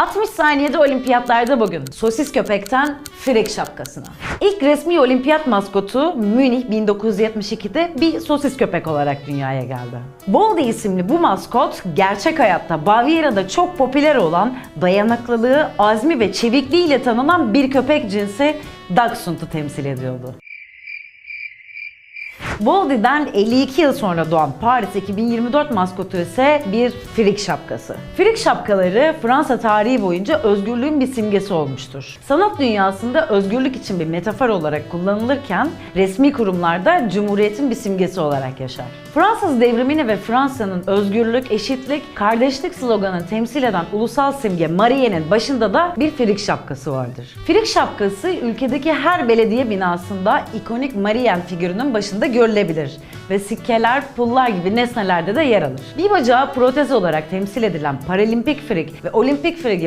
60 saniyede olimpiyatlarda bugün sosis köpekten frek şapkasına. İlk resmi olimpiyat maskotu Münih 1972'de bir sosis köpek olarak dünyaya geldi. Boldy isimli bu maskot gerçek hayatta Bavyera'da çok popüler olan dayanıklılığı, azmi ve çevikliğiyle tanınan bir köpek cinsi Dachshund'u temsil ediyordu. Boldy'den 52 yıl sonra doğan Paris 2024 maskotu ise bir frik şapkası. Frik şapkaları Fransa tarihi boyunca özgürlüğün bir simgesi olmuştur. Sanat dünyasında özgürlük için bir metafor olarak kullanılırken resmi kurumlarda cumhuriyetin bir simgesi olarak yaşar. Fransız devrimini ve Fransa'nın özgürlük, eşitlik, kardeşlik sloganını temsil eden ulusal simge Marie'nin başında da bir frik şapkası vardır. Frik şapkası ülkedeki her belediye binasında ikonik Marien figürünün başında görülebilir ve sikkeler, pullar gibi nesnelerde de yer alır. Bir bacağı protez olarak temsil edilen paralimpik frik ve olimpik frik